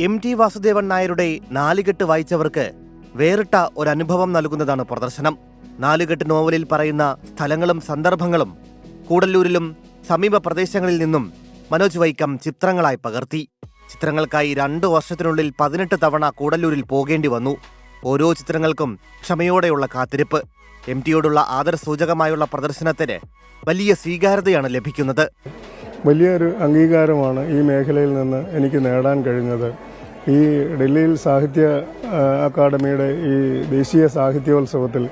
M T Vasudevan നായരുടെ നാലുകെട്ട് വായിച്ചവർക്ക് വേറിട്ട ഒരനുഭവം നൽകുന്നതാണ് പ്രദർശനം. നാലുകെട്ട് നോവലിൽ പറയുന്ന സ്ഥലങ്ങളും സന്ദർഭങ്ങളും കൂടല്ലൂരിലും സമീപ പ്രദേശങ്ങളിൽ നിന്നും മനോജ് വൈക്കം ചിത്രങ്ങളായി പകർത്തി. ചിത്രങ്ങൾക്കായി രണ്ടു വർഷത്തിനുള്ളിൽ പതിനെട്ട് തവണ കൂടല്ലൂരിൽ പോകേണ്ടി വന്നു. ഓരോ ചിത്രങ്ങൾക്കും ക്ഷമയോടെയുള്ള കാത്തിരിപ്പ്. എം ടിയോടുള്ള ആദരസൂചകമായുള്ള പ്രദർശനത്തിന് വലിയ സ്വീകാര്യതയാണ് ലഭിക്കുന്നത്. വലിയൊരു അംഗീകാരമാണ് ഈ മേഖലയിൽ നിന്ന് എനിക്ക് നേടാൻ കഴിഞ്ഞത്. ഈ ഡൽഹിയിൽ സാഹിത്യ അക്കാദമിയുടെ ഈ ദേശീയ സാഹിത്യോത്സവത്തിൽ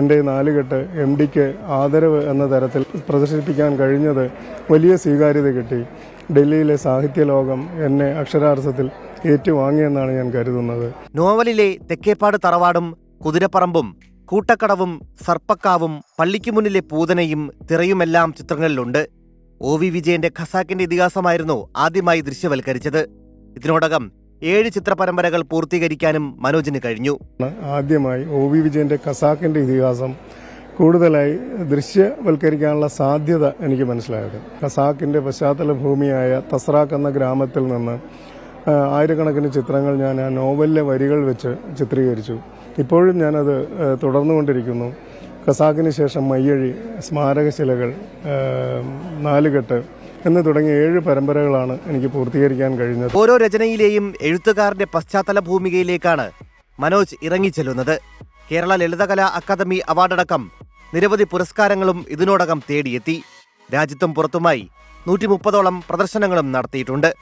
എന്റെ നാലുകെട്ട് എം ഡിക്ക് ആദരവ് എന്ന തരത്തിൽ പ്രദർശിപ്പിക്കാൻ കഴിഞ്ഞത് വലിയ സ്വീകാര്യത കിട്ടി. ഡൽഹിയിലെ സാഹിത്യ ലോകം എന്നെ അക്ഷരാർത്ഥത്തിൽ ഏറ്റുവാങ്ങിയെന്നാണ് ഞാൻ കരുതുന്നത്. നോവലിലെ തെക്കേപ്പാട് തറവാടും കുതിരപ്പറമ്പും കൂട്ടക്കടവും സർപ്പക്കാവും പള്ളിക്ക് മുന്നിലെ പൂതനയും തിറയുമെല്ലാം ചിത്രങ്ങളിലുണ്ട്. ഒ വി വിജയന്റെ ഖസാക്കിന്റെ ഇതിഹാസമായിരുന്നു ആദ്യമായി ദൃശ്യവൽക്കരിച്ചത്. ഇതിനോടകം ഏഴ് ചിത്രപരമ്പരകൾ പൂർത്തീകരിക്കാനും മനോജിന് കഴിഞ്ഞു. ആദ്യമായി ഒ വി വിജയന്റെ കസാക്കിന്റെ ഇതിഹാസം കൂടുതലായി ദൃശ്യവൽക്കരിക്കാനുള്ള സാധ്യത എനിക്ക് മനസ്സിലായത്. കസാക്കിന്റെ പശ്ചാത്തല ഭൂമിയായ തസ്രാക്ക് എന്ന ഗ്രാമത്തിൽ നിന്ന് ആയിരക്കണക്കിന് ചിത്രങ്ങൾ ഞാൻ ആ നോവലിലെ വരികൾ വെച്ച് ചിത്രീകരിച്ചു. ഇപ്പോഴും ഞാനത് തുടർന്നുകൊണ്ടിരിക്കുന്നു. ഖസാക്കിന് ശേഷം മയ്യഴി സ്മാരകശിലകൾ നാലുകെട്ട് എന്ന് തുടങ്ങിയ ഏഴ് പരമ്പരകളാണ് എനിക്ക് പൂർത്തീകരിക്കാൻ കഴിഞ്ഞത്. ഓരോ രചനയിലെയും എഴുത്തുകാരന്റെ പശ്ചാത്തല ഭൂമികയിലേക്കാണ് മനോജ് ഇറങ്ങിച്ചെല്ലുന്നത്. കേരള ലളിതകലാ അക്കാദമി അവാർഡടക്കം നിരവധി പുരസ്കാരങ്ങളും ഇതിനോടകം തേടിയെത്തി. രാജ്യത്തും പുറത്തുമായി നൂറ്റി മുപ്പതോളം പ്രദർശനങ്ങളും നടത്തിയിട്ടുണ്ട്.